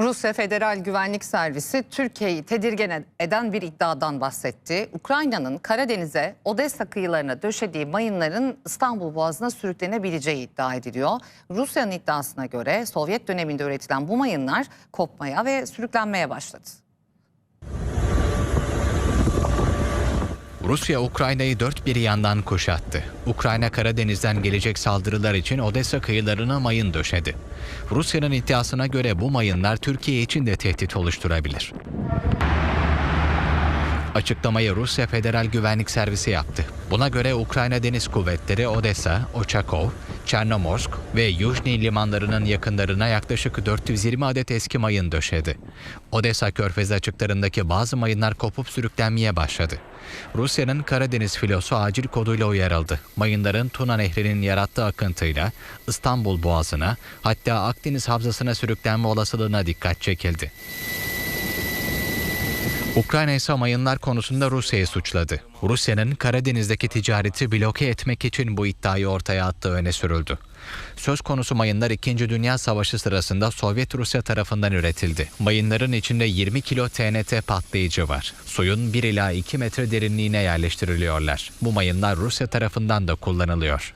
Rusya Federal Güvenlik Servisi Türkiye'yi tedirgin eden bir iddiadan bahsetti. Ukrayna'nın Karadeniz'e Odessa kıyılarına döşediği mayınların İstanbul Boğazı'na sürüklenebileceği iddia ediliyor. Rusya'nın iddiasına göre Sovyet döneminde üretilen bu mayınlar kopmaya ve sürüklenmeye başladı. Rusya Ukrayna'yı dört bir yandan kuşattı. Ukrayna Karadeniz'den gelecek saldırılar için Odessa kıyılarına mayın döşedi. Rusya'nın iddiasına göre bu mayınlar Türkiye için de tehdit oluşturabilir. Açıklamayı Rusya Federal Güvenlik Servisi yaptı. Buna göre Ukrayna Deniz Kuvvetleri Odessa, Ochakov, Çernomorsk ve Yuzhny limanlarının yakınlarına yaklaşık 420 adet eski mayın döşedi. Odessa körfezi açıklarındaki bazı mayınlar kopup sürüklenmeye başladı. Rusya'nın Karadeniz filosu acil koduyla uyarıldı. Mayınların Tuna Nehri'nin yarattığı akıntıyla İstanbul Boğazı'na hatta Akdeniz Havzası'na sürüklenme olasılığına dikkat çekildi. Ukrayna ise mayınlar konusunda Rusya'yı suçladı. Rusya'nın Karadeniz'deki ticareti bloke etmek için bu iddiayı ortaya attığı öne sürüldü. Söz konusu mayınlar 2. Dünya Savaşı sırasında Sovyet Rusya tarafından üretildi. Mayınların içinde 20 kilo TNT patlayıcı var. Suyun 1 ila 2 metre derinliğine yerleştiriliyorlar. Bu mayınlar Rusya tarafından da kullanılıyor.